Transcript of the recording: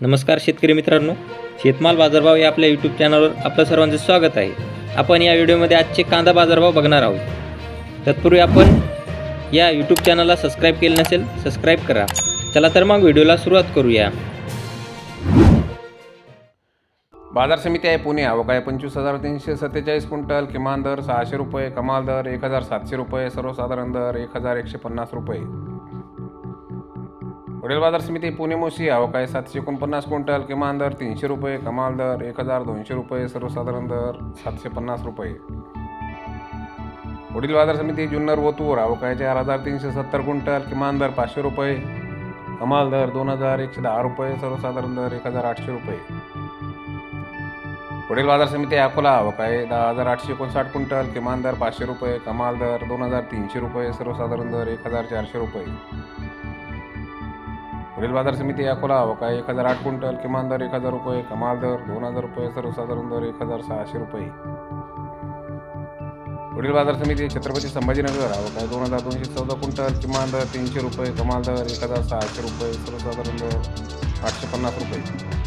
नमस्कार शेतकरी मित्रांनो. शेतमाल बाजारभाव या आपल्या यूट्यूब चॅनलवर आपलं सर्वांचं स्वागत आहे. आपण या व्हिडिओमध्ये आजचे कांदा बाजारभाव बघणार आहोत. तत्पूर्वी आपण या यूट्यूब चॅनलला सबस्क्राईब केलं नसेल सबस्क्राईब करा. चला तर मग व्हिडिओला सुरुवात करूया. बाजार समिती आहे पुणे. अवकाळी पंचवीस हजार तीनशे सत्तेचाळीस क्विंटल. किमान दर सहाशे रुपये कमाल दर एक हजार सातशे रुपये. सर्वसाधारण दर एक हजार एकशे पन्नास रुपये. वडील बाजार समिती पुणे मोशी आवक आहे सातशे एकोणपन्नास क्विंटल किमान दर तीनशे रुपये कमाल दर एक हजार दोनशे रुपये सर्वसाधारण दर सातशे पन्नास रुपये. वडील बाजार समिती जुन्नर वतूर आवक आहे चार हजार तीनशे सत्तर क्विंटल किमान दर पाचशे रुपये कमाल दर दोन हजार एकशे दहा रुपये सर्वसाधारण दर एक हजार आठशे रुपये. पुढील बाजार समिती अकोला आवक आहे दहा हजार आठशे एकोणसाठ क्विंटल किमान दर पाचशे रुपये कमाल दर दोन हजार तीनशे रुपये सर्वसाधारण दर एक हजार चारशे रुपये. पुढील बाजार समिती अकोला आवक आहे एक हजार आठ क्विंटल किमान दर एक हजार रुपये कमाल दर दोन हजार रुपये सर्वसाधारण दर एक हजार सहाशे रुपये. पुढील बाजार समिती छत्रपती संभाजीनगर आवक दोन हजार दोनशे चौदा क्विंटल किमान दर तीनशे रुपये कमाल दर एक हजार सहाशे रुपये सर्वसाधारण दर आठशे पन्नास रुपये.